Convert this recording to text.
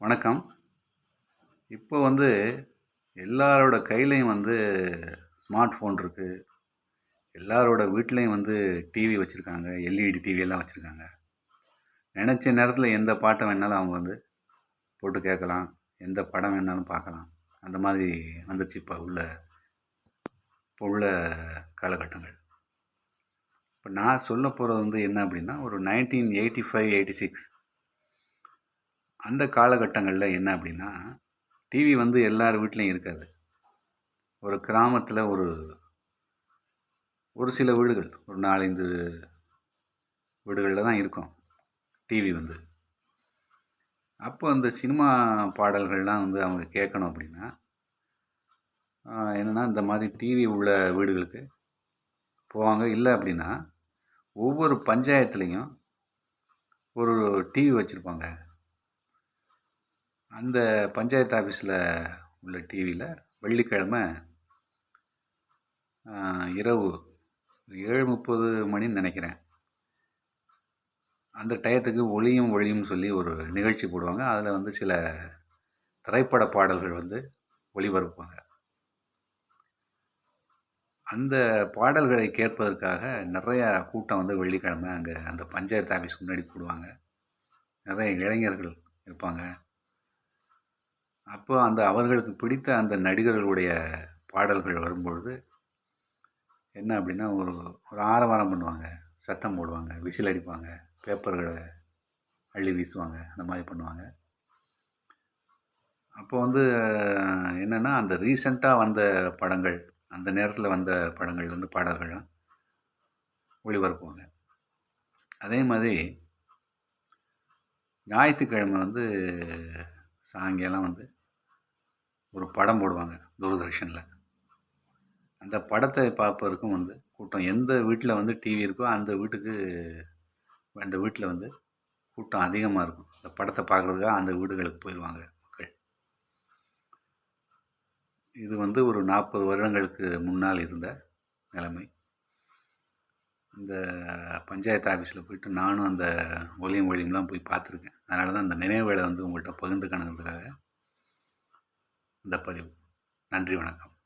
வணக்கம். இப்போ வந்து எல்லாரோட கையிலையும் வந்து ஸ்மார்ட் ஃபோன் இருக்குது எல்லாரோட வீட்லேயும் வந்து டிவி வச்சுருக்காங்க. எல்இடி டிவி எல்லாம் வச்சுருக்காங்க. நினச்ச நேரத்தில் எந்த பாட்டை வேணாலும் அவங்க வந்து போட்டு கேட்கலாம். எந்த படம் வேணாலும் பார்க்கலாம். அந்த மாதிரி வந்துச்சு இப்போ உள்ள இப்போ உள்ள காலகட்டங்கள். இப்போ நான் சொல்ல போகிறது வந்து என்ன அப்படின்னா ஒரு nineteen eighty five eighty six அந்த காலகட்டங்களில் என்ன அப்படின்னா டிவி வந்து எல்லார் வீட்லேயும் இருக்காது. ஒரு கிராமத்தில் ஒரு ஒரு சில வீடுகள் ஒரு நாலஞ்சு வீடுகளில் தான் இருக்கும் டிவி வந்து. அப்போ அந்த சினிமா பாடல்கள்லாம் வந்து அவங்க கேட்கணும் அப்படின்னா என்னென்னா இந்த மாதிரி டிவி உள்ள வீடுகளுக்கு போவாங்க. இல்லை அப்படின்னா ஒவ்வொரு பஞ்சாயத்துலேயும் ஒரு டிவி வச்சுருப்பாங்க. அந்த பஞ்சாயத்து ஆஃபீஸில் உள்ள டிவியில் வெள்ளிக்கிழமை இரவு ஏழு முப்பது மணின்னு நினைக்கிறேன். அந்த டயத்துக்கு ஒளியும் ஒளியும் சொல்லி ஒரு நிகழ்ச்சி போடுவாங்க. அதில் வந்து சில திரைப்பட பாடல்கள் வந்து ஒளிபரப்புவாங்க. அந்த பாடல்களை கேட்பதற்காக நிறையா கூட்டம் வந்து வெள்ளிக்கிழமை அங்கே அந்த பஞ்சாயத்து ஆஃபீஸ் முன்னாடி கூடுவாங்க நிறைய இளைஞர்கள் இருப்பாங்க. அப்போ அந்த அவர்களுக்கு பிடித்த அந்த நடிகர்களுடைய பாடல்கள் வரும்பொழுது என்ன அப்படின்னா ஒரு ஒரு ஆரவாரம் பண்ணுவாங்க. சத்தம் போடுவாங்க விசில் அடிப்பாங்க பேப்பர்களை அள்ளி வீசுவாங்க அந்த மாதிரி பண்ணுவாங்க. அப்போ வந்து என்னென்னா அந்த ரீசண்டாக வந்த படங்கள் அந்த நேரத்தில் வந்த படங்கள் வந்து பாடல்கள்லாம் ஒளிபரப்புவாங்க. அதே மாதிரி ஞாயிற்றுக்கிழமை வந்து சாயங்காலம் வந்து ஒரு படம் போடுவாங்க தூர்தர்ஷனில். அந்த படத்தை பார்ப்பதற்கும் வந்து கூட்டம் எந்த வீட்டில் வந்து டிவி இருக்கோ அந்த வீட்டுக்கு அந்த வீட்டில் வந்து கூட்டம் அதிகமாக இருக்கும். அந்த படத்தை பார்க்குறதுக்காக அந்த வீடுகளுக்கு போயிடுவாங்க மக்கள். இது வந்து ஒரு நாற்பது வருடங்களுக்கு முன்னால் இருந்த நிலைமை. இந்த பஞ்சாயத்து ஆஃபீஸில் போயிட்டு நானும் அந்த ஒலியும் ஒளியும்லாம் போய் பார்த்துருக்கேன். அதனால தான் அந்த நினைவுகளை வந்து உங்கள்கிட்ட பகிர்ந்து கணக்கிறதுக்காக இந்த பதிவு. நன்றி வணக்கம்.